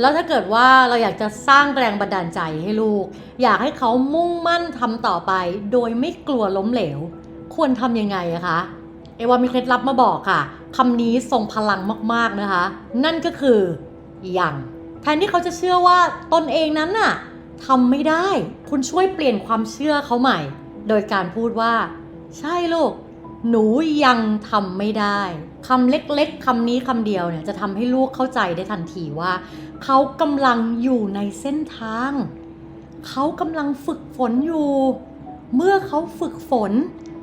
แล้วถ้าเกิดว่าเราอยากจะสร้างแรงบันดาลใจให้ลูก อยากให้เขามุ่งมั่นทำต่อไป โดยไม่กลัวล้มเหลว ควรทำยังไงอะคะเอวามีเคล็ดลับมาบอกค่ะคำนี้ทรงพลังมากๆนะคะ นั่นก็คืออยังแทนที่เขาจะเชื่อว่าตนเองนั้นน่ะทำไม่ได้ คุณช่วยเปลี่ยนความเชื่อเขาใหม่ โดยการพูดว่า ใช่ลูก หนูยังทำไม่ได้คำเล็กๆคำนี้คำเดียวเนี่ยจะทำให้ลูกเข้าใจได้ทันทีว่า เขากำลังอยู่ในเส้นทาง เขากำลังฝึกฝนอยู่ เมื่อเขาฝึกฝน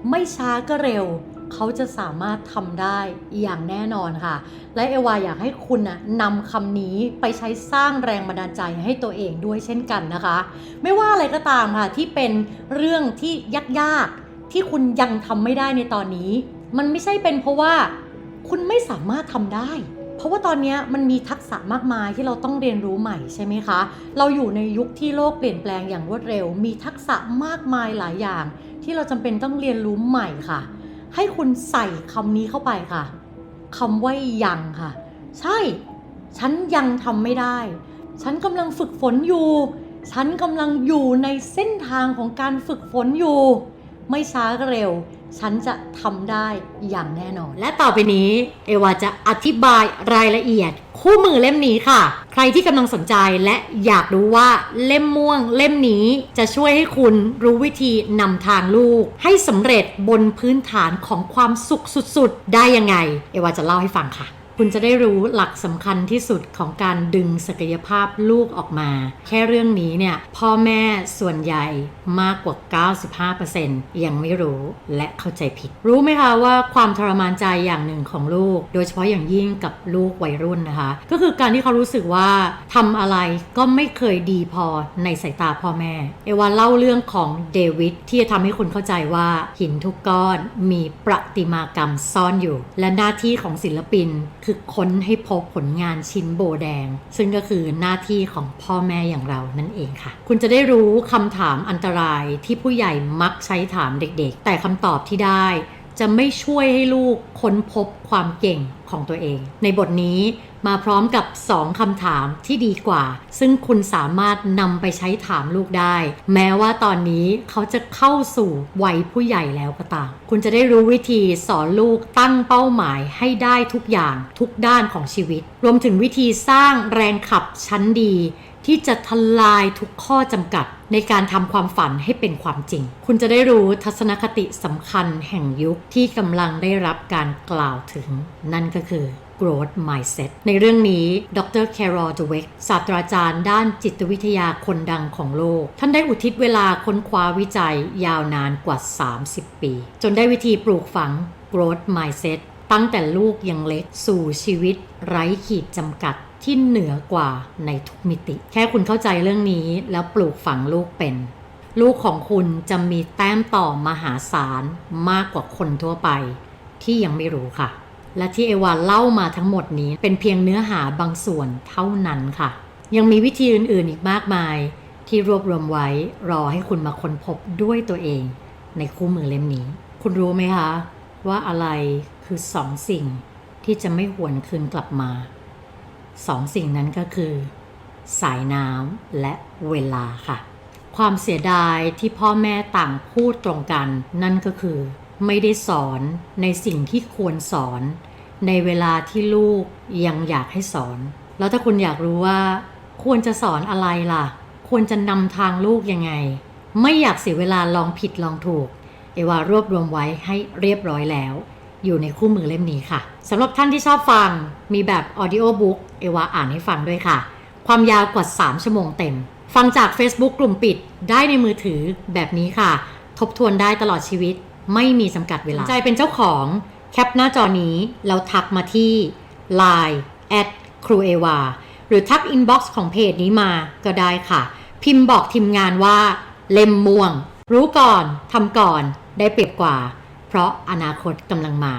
ไม่ช้าก็เร็ว เขาจะสามารถทำได้อย่างแน่นอนค่ะ และเอวาอยากให้คุณนะนำคำนี้ไปใช้สร้างแรงบันดาลใจให้ตัวเองด้วยเช่นกันนะคะ ไม่ว่าอะไรก็ตามค่ะที่เป็นเรื่องที่ยากๆ ที่คุณยังทำไม่ได้ในตอนนี้ มันไม่ใช่เป็นเพราะว่าคุณไม่สามารถทำได้ เพราะว่าตอนนี้มันมีทักษะมากมายที่เราต้องเรียนรู้ใหม่ใช่ไหมคะ เราอยู่ในยุคที่โลกเปลี่ยนแปลงอย่างรวดเร็ว มีทักษะมากมายหลายอย่าง ที่เราจำเป็นต้องเรียนรู้ใหม่ค่ะ ให้คุณใส่คำนี้เข้าไปค่ะคำว่ายังค่ะ ใช่ ฉันยังทำไม่ได้ ฉันกำลังฝึกฝนอยู่ ฉันกำลังอยู่ในเส้นทางของการฝึกฝนอยู่ ไม่ช้าก็เร็ว ฉันจะทำได้อย่างแน่นอน และต่อไปนี้เอวาจะอธิบายรายละเอียด คู่มือเล่มนี้ค่ะ ใครที่กำลังสนใจและอยากรู้ว่าเล่มม่วงเล่มนี้จะช่วยให้คุณรู้วิธีนำทางลูก ให้สำเร็จบนพื้นฐานของความสุขสุดๆ ได้ยังไง เอวาจะเล่าให้ฟังค่ะ คุณจะได้รู้หลักสำคัญที่สุดของการดึงศักยภาพลูกออกมา แค่เรื่องนี้เนี่ยพ่อแม่ส่วนใหญ่มากกว่า 95%ยังไม่รู้และเข้าใจผิด รู้ไหมคะว่าความทรมานใจอย่างหนึ่งของลูก โดยเฉพาะอย่างยิ่งกับลูกวัยรุ่นนะคะ ก็คือการที่เขารู้สึกว่าทำอะไรก็ไม่เคยดีพอในสายตาพ่อแม่ เอวาเล่าเรื่องของเดวิดที่จะทำให้คุณเข้าใจว่าหินทุกก้อนมีประติมากรรมซ่อนอยู่ และหน้าที่ของศิลปินคืือค้นให้พบผลงานชิ้นโบแดง ซึ่งก็คือหน้าที่ของพ่อแม่อย่างเรานั่นเองค่ะ คุณจะได้รู้คำถามอันตรายที่ผู้ใหญ่มักใช้ถามเด็กๆ แต่คำตอบที่ได้ จะไม่ช่วยให้ลูกค้นพบความเก่งของตัวเอง ในบทนี้มาพร้อมกับ 2คำถามที่ดีกว่า ซึ่งคุณสามารถนำไปใช้ถามลูกได้ แม้ว่าตอนนี้เขาจะเข้าสู่วัยผู้ใหญ่แล้วก็ตาม คุณจะได้รู้วิธีสอนลูกตั้งเป้าหมายให้ได้ทุกอย่างทุกด้านของชีวิต รวมถึงวิธีสร้างแรงขับชั้นดี ที่จะทลายทุกข้อจำกัดในการทำความฝันให้เป็นความจริง คุณจะได้รู้ทัศนคติสำคัญแห่งยุคที่กำลังได้รับการกล่าวถึง นั่นก็คือ growth mindset ในเรื่องนี้ ดร Carol Dweck ศาสตราจารย์ด้านจิตวิทยาคนดังของโลก ท่านได้อุทิศเวลาค้นคว้าวิจัยยาวนานกว่า 30 ปี จนได้วิธีปลูกฝัง growth mindset ตั้งแต่ลูกยังเล็กสู่ชีวิตไร้ขีดจำกัด ที่เหนือกว่าในทุกมิติ แค่คุณเข้าใจเรื่องนี้แล้วปลูกฝังลูกเป็น ลูกของคุณจะมีแต้มต่อมหาศาลมากกว่าคนทั่วไป ที่ยังไม่รู้ค่ะ และที่เอวาเล่ามาทั้งหมดนี้เป็นเพียงเนื้อหาบางส่วนเท่านั้นค่ะ ยังมีวิธีอื่นๆอีกมากมาย ที่รวบรวมไว้รอให้คุณมาค้นพบด้วยตัวเอง ในคู่มือเล่มนี้ คุณรู้ไหมคะ ว่าอะไรคือสองสิ่งที่จะไม่หวนคืนกลับมา สองสิ่งนั้นก็คือ สายน้ำและเวลาค่ะ ความเสียดายที่พ่อแม่ต่างพูดตรงกัน นั่นก็คือ ไม่ได้สอนในสิ่งที่ควรสอน ในเวลาที่ลูกยังอยากให้สอน แล้วถ้าคุณอยากรู้ว่า ควรจะสอนอะไรล่ะ ควรจะนำทางลูกยังไง ไม่อยากเสียเวลาลองผิดลองถูก เอวารวบรวมไว้ให้เรียบร้อยแล้ว อยู่ในคู่มือเล่มนี้ค่ะสำหรับท่านที่ชอบฟังมีแบบออดิโอบุ๊กเอวาอ่านให้ฟังด้วยค่ะ ความยาวกว่า 3 ชั่วโมงเต็ม ฟังจาก Facebook กลุ่มปิดได้ในมือถือแบบนี้ค่ะ ทบทวนได้ตลอดชีวิต ไม่มีจำกัดเวลาใจเป็นเจ้าของแคปหน้าจอนี้แล้วทักมาที่ Line แอดครูเอวาหรือทักอินบ็อกซ์ของเพจนี้มาก็ได้ค่ะ พิมพ์บอกทีมงานว่า เล่มม่วง รู้ก่อนทำก่อนได้เปรียบกว่า เพราะอนาคตกำลังมา